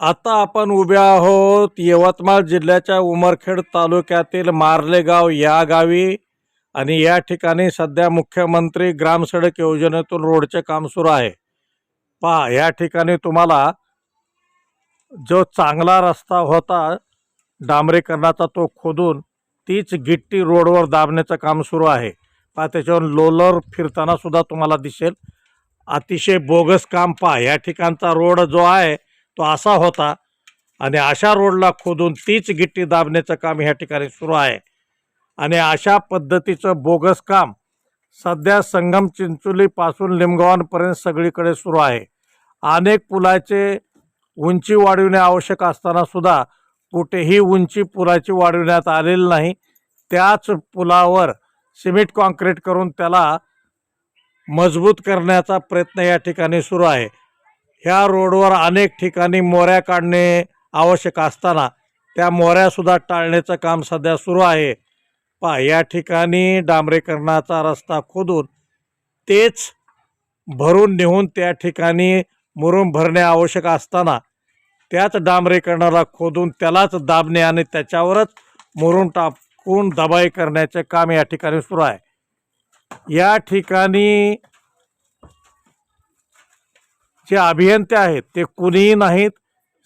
आता आपण उभे आहोत यवतमाळ जिल्ह्याच्या उमरखेड तालुक्यातील मार्लेगाव या गावी. आणि या ठिकाणी सध्या मुख्यमंत्री ग्रामसडक योजनेतून रोडचे काम सुरू आहे. पहा या ठिकाणी तुम्हाला जो चांगला रस्ता होता डांबरीकरणाचा तो खोदून तीच गिट्टी रोडवर दाबण्याचं काम सुरू आहे. पहा त्याच्यावर लोलर फिरतानासुद्धा तुम्हाला दिसेल. अतिशय बोगस काम पहा या ठिकाणचा रोड जो आहे तो असा होता आणि अशा रोडला खोदून तीच गिट्टी दाबण्याचं काम ह्या ठिकाणी सुरू आहे. आणि अशा पद्धतीचं बोगस काम सध्या संगम चिंचोलीपासून लिमगावांपर्यंत सगळीकडे सुरू आहे. अनेक पुलाचे उंची वाढविणे आवश्यक असतानासुद्धा कुठेही उंची पुलाची वाढविण्यात आलेली नाही. त्याच पुलावर सिमेंट कॉन्क्रीट करून त्याला मजबूत करण्याचा प्रयत्न या ठिकाणी सुरू आहे. ह्या रोडवर अनेक ठिकाणी मोऱ्या काढणे आवश्यक असताना त्या मोऱ्यासुद्धा टाळण्याचं काम सध्या सुरू आहे. पा या ठिकाणी डांबरेकरणाचा रस्ता खोदून तेच भरून नेऊन त्या ठिकाणी मुरुम भरणे आवश्यक असताना त्याच डांबरेकरणाला खोदून त्यालाच दाबणे आणि त्याच्यावरच मुरुम टाकून दबाई करण्याचे काम या ठिकाणी सुरू आहे. या ठिकाणी जे अभियंते आहेत ते कुणीही नाहीत.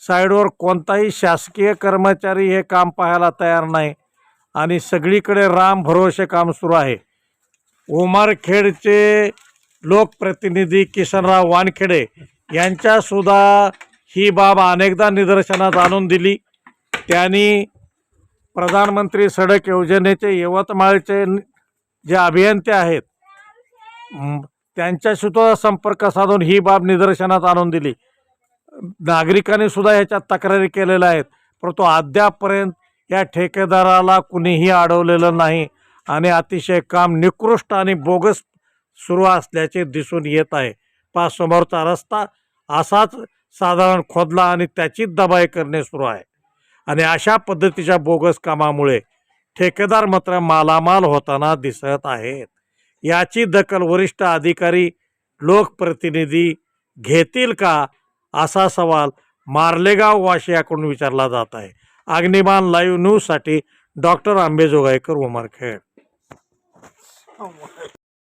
साईडवर कोणताही शासकीय कर्मचारी हे काम पाहायला तयार नाही. आणि सगळीकडे राम भरोसे काम सुरू आहे. उमरखेडचे लोकप्रतिनिधी किसनराव वानखेडे यांच्यासुद्धा ही बाब अनेकदा निदर्शनात आणून दिली. त्यांनी प्रधानमंत्री सडक योजनेचे यवतमाळचे जे अभियंते आहेत त्यांच्याशी तो संपर्क साधून ही बाब निदर्शनात आणून दिली. नागरिकांनी सुद्धा ह्याच्यात तक्रारी केलेल्या आहेत. परंतु अद्यापपर्यंत या ठेकेदाराला कुणीही अडवलेलं नाही आणि अतिशय काम निकृष्ट आणि बोगस सुरू असल्याचे दिसून येत आहे. पाच समोरचा रस्ता असाच साधारण खोदला आणि त्याचीच दबाई करणे सुरू आहे. आणि अशा पद्धतीच्या बोगस कामामुळे ठेकेदार मात्र मालामाल होताना दिसत आहेत. याची दखल वरिष्ठ अधिकारी लोकप्रतिनिधी घेतील का? असा सवाल मार्लेगाव वाशियाकडून विचारला जात आहे. अग्निमान लाईव्ह न्यूजसाठी डॉक्टर आंबेजोगाईकर उमरखेड.